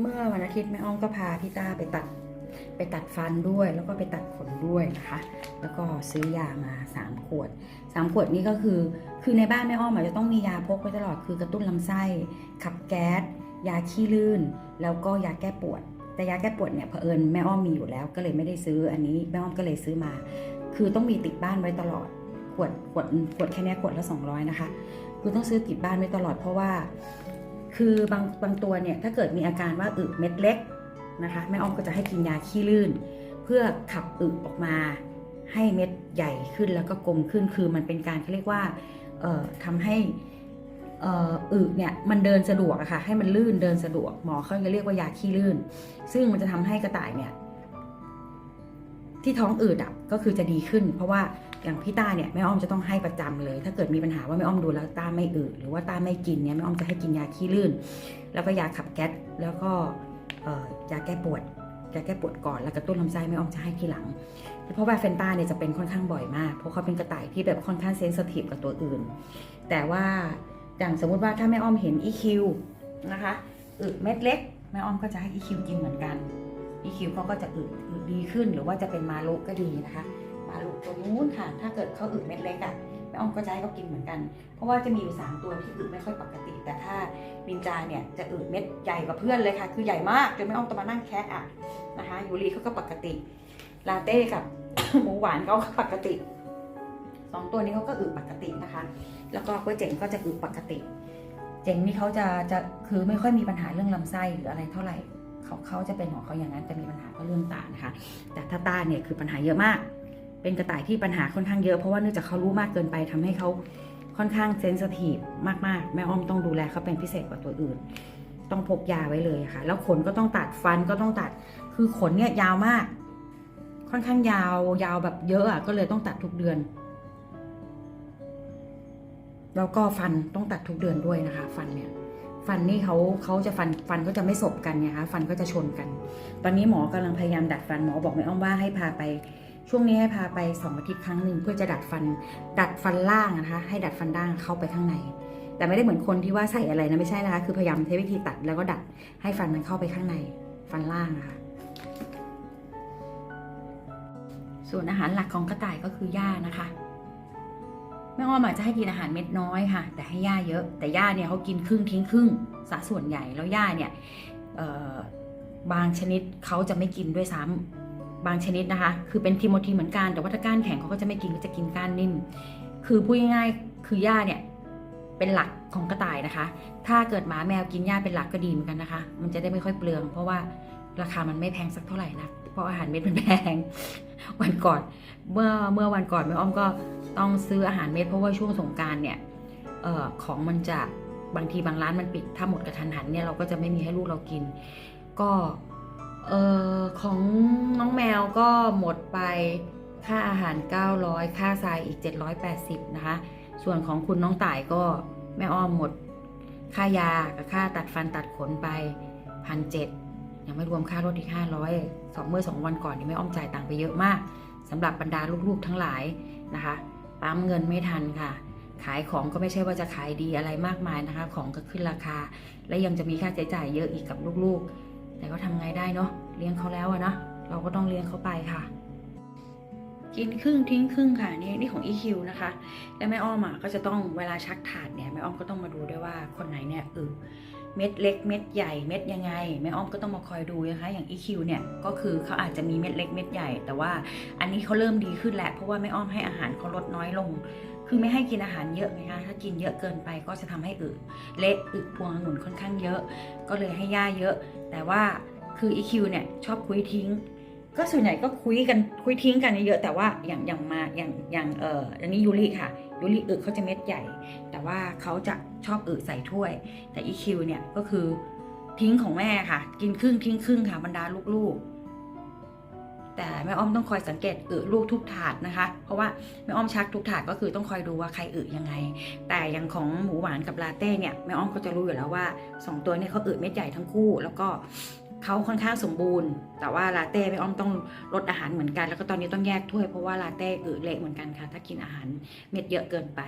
เมื่อวันอาทิตย์แม่อ้อมก็พาพี่ต้าไปตัดไปตัดฟันด้วยแล้วก็ไปตัดขนด้วยนะคะ แล้วก็ซื้อยามา 3 ขวด 3 ขวดนี้ก็คือคือในบ้านแม่อ้อมอาจจะต้องมียาพกไว้ตลอดคือกระตุ้นลำไส้ ขับแก๊ส ยาขี้ลื่น แล้วก็ยาแก้ปวด แต่ยาแก้ปวดเนี่ยเผอิญแม่อ้อมมีอยู่แล้วก็เลยไม่ได้ซื้ออันนี้แม่อ้อมก็เลยซื้อมา คือต้องมีติดบ้านไว้ตลอดขวดขวดขวดแค่นี้ขวดละ200นะคะคือต้องซื้อติดบ้านไว้ตลอดเพราะว่า คือบางบางตัวเนี่ยถ้าเกิดมีอาการว่าอึเม็ดเล็กนะคะแม่อ้อมก็จะให้กินยาขี้ลื่น เพื่อขับอึออกมา ให้เม็ดใหญ่ขึ้นแล้วก็กลมขึ้นคือมันเป็นการเขาเรียกว่าเอ่อทำให้เอ่ออึเนี่ยมันเดินสะดวกอะค่ะให้มันลื่นเดินสะดวกหมอเขาจะเรียกว่ายาขี้ลื่น ซึ่งมันจะทำให้กระต่ายเนี่ยที่ท้องอืดอะก็คือจะดีขึ้น เพราะว่า อย่างพี่ต้าเนี่ยแม่อ้อมจะต้องให้ประจำเลย ถ้าเกิดมีปัญหาว่าแม่อ้อมดูแล้วต้าไม่อืดหรือว่าต้าไม่กินเนี่ยแม่อ้อมจะให้กินยาขี้ลื่น แล้วก็ยาขับแก๊สแล้วก็ยาแก้ปวดยาแก้ปวดก่อนแล้วกระตุ้นลำไส้แม่อ้อมจะให้ทีหลัง เพราะว่าเฟนต้าเนี่ยจะเป็นค่อนข้างบ่อยมาก เพราะเขาเป็นกระต่ายที่แบบค่อนข้างเซนสทีฟกับตัวอื่น แต่ว่าอย่างสมมุติว่าถ้าแม่อ้อมเห็น EQ นะคะอึเม็ดเล็กแม่อ้อมก็จะให้ EQ กินเหมือนกัน EQ เขาก็จะอึอึดีขึ้นหรือว่าจะเป็นมาลุก็ดีนะคะาลุตัวนู้นค่ะ ถ้าเกิดเขาอึเม็ดเล็กอะ่ะแม่อ้อมก็จะให้เขากินเหมือนกัน เพราะว่าจะมีอยู่สามตัวที่อึไม่ค่อยปกติ แต่ถ้านินจาเนี่ยจะอึเม็ดใหญ่กว่าเพื่อนเลยค่ะ คือใหญ่มากจนแม่อ้อมต้องมานั่งแคะอะนะคะยูรีเขาก็ปกติ ลาเต้กับหมูหวานเขาก็ปกติสองตัวนี้เขาก็อึปกตินะคะ แล้วก็กล้วยเจ๋งก็จะอึปกติ เจ๋งนี่เขาจะจะคือไม่ค่อยมีปัญหาเรื่องลำไส้หรืออะไรเท่าไหร่เขาเขาจะเป็นของเขาอย่างนั้นแต่มีปัญหาก็เรื่องตานะคะ แต่ถ้าตาเนี่ยคือปัญหาเยอะมาก เป็นกระต่ายที่ปัญหาค่อนข้างเยอะเพราะว่าเนื่องจากเขารู้มากเกินไปทำให้เขาค่อนข้างเซนซิทีฟมากๆ แม่อ้อมต้องดูแลเขาเป็นพิเศษกว่าตัวอื่น ต้องพกยาไว้เลยค่ะ แล้วขนก็ต้องตัดฟันก็ต้องตัด คือขนเนี่ยยาวมาก ค่อนข้างยาวยาวแบบเยอะอะก็เลยต้องตัดทุกเดือน แล้วก็ฟันต้องตัดทุกเดือนด้วยนะคะ ฟันเนี่ยฟันนี่เขาเขาจะฟันฟันก็จะไม่สบกันไงคะฟันก็จะชนกัน ตอนนี้หมอกำลังพยายามดัดฟันหมอบอกไม่อ้อมว่าให้พาไป ช่วงนี้ให้พาไปสองอาทิตย์ครั้งหนึ่งเพื่อจะดัดฟัน ดัดฟันล่างนะคะ ให้ดัดฟันล่างเข้าไปข้างใน แต่ไม่ได้เหมือนคนที่ว่าใส่อะไรนะไม่ใช่นะคะ คือพยายามใช้วิธีตัดแล้วก็ดัดให้ฟันมันเข้าไปข้างในฟันล่างนะคะส่วนอาหารหลักของกระต่ายก็คือหญ้านะคะแม่อ้อมอาจจะให้กินอาหารเม็ดน้อยค่ะ แต่ให้หญ้าเยอะ แต่หญ้าเนี่ยเขากินครึ่งทิ้งครึ่งสาส่วนใหญ่แล้วหญ้าเนี่ยบางชนิดเขาจะไม่กินด้วยซ้ำ บางชนิดนะคะ คือเป็นทิโมธีเหมือนกันแต่ว่าถ้าก้านแข็งเขาก็จะไม่กินก็จะกินก้านนิ่ม คือพูดง่ายๆคือหญ้าเนี่ยเป็นหลักของกระต่ายนะคะ ถ้าเกิดหมาแมวกินหญ้าเป็นหลักก็ดีเหมือนกันนะคะ มันจะได้ไม่ค่อยเปลือง เพราะว่าราคามันไม่แพงสักเท่าไหร่นะเพราะอาหารเม็ดมันแพง วันก่อน เมื่อเมื่อวันก่อนแม่อ้อมก็ต้องซื้ออาหารเม็ดเพราะว่าช่วงสงการเนี่ยออของมันจะบางทีบางร้านมันปิด ถ้าหมดกระทันหันเนี่ยเราก็จะไม่มีให้ลูกเรากิน ก็ เออของน้องแมวก็หมดไปค่าอาหาร 900 ค่าทรายอีก 780 นะคะ ส่วนของคุณน้องต่ายก็แม่อ้อมหมด ค่ายากับค่าตัดฟันตัดขนไปพันเจ็ดยังไม่รวมค่ารถอีก 500สองเมื่อสองวันก่อนนี่แม่อ้อมจ่ายตังค์ไปเยอะมากสำหรับบรรดาลูกๆทั้งหลายนะคะ ปั๊มเงินไม่ทันค่ะ ขายของก็ไม่ใช่ว่าจะขายดีอะไรมากมายนะคะ ของก็ขึ้นราคา และยังจะมีค่าใช้จ่ายเยอะอีกกับลูกๆ แต่ก็ทำไงได้เนาะเลี้ยงเขาแล้วอะเนาะเราก็ต้องเลี้ยงเขาไปค่ะ กินครึ่งทิ้งครึ่งค่ะนี่นี่ของ EQ นะคะ และแม่อ้อมอะก็จะต้องเวลาชักถาดเนี่ยแม่อ้อมก็ต้องมาดูด้วยว่าคนไหนเนี่ยเออ เม็ดเล็กเม็ดใหญ่เม็ดยังไงแม่อ้อมก็ต้องมาคอยดูนะคะอย่าง EQ เนี่ยก็คือเขาอาจจะมีเม็ดเล็กเม็ดใหญ่ แต่ว่าอันนี้เขาเริ่มดีขึ้นแหละเพราะว่าแม่อ้อมให้อาหารเขาลดน้อยลง คือไม่ให้กินอาหารเยอะไงคะถ้ากินเยอะเกินไปก็จะทำให้อึเละอึพวงองุ่นค่อนข้างเยอะ ก็เลยให้ย่าเยอะ แต่ว่าคือ EQ เนี่ยชอบคุยทิ้งก็ส่วนใหญ่ก็คุยกันคุยทิ้งกันเยอะแต่ว่าอย่างอย่างมาอย่างอย่างเอออันนี้ยูริค่ะยูริอึเขาจะเม็ดใหญ่ แต่ว่าเขาจะ ชอบอึใส่ถ้วย แต่ EQ เนี่ยก็คือทิ้งของแม่ค่ะ กินครึ่งทิ้งครึ่งค่ะบรรดาลูกๆ แต่แม่อ้อมต้องคอยสังเกตอึลูกทุกถาดนะคะ เพราะว่าแม่อ้อมชักทุกถาดก็คือต้องคอยดูว่าใครอึยังไง แต่อย่างของหมูหวานกับลาเต้เนี่ยแม่อ้อมก็จะรู้อยู่แล้วว่าสองตัวเนี่ยเขาอึเม็ดใหญ่ทั้งคู่ แล้วก็เขาค่อนข้างสมบูรณ์ แต่ว่าลาเต้แม่อ้อมต้องลดอาหารเหมือนกัน แล้วก็ตอนนี้ต้องแยกถ้วยเพราะว่าลาเต้อึเละเหมือนกันค่ะ ถ้ากินอาหารเม็ดเยอะเกินไป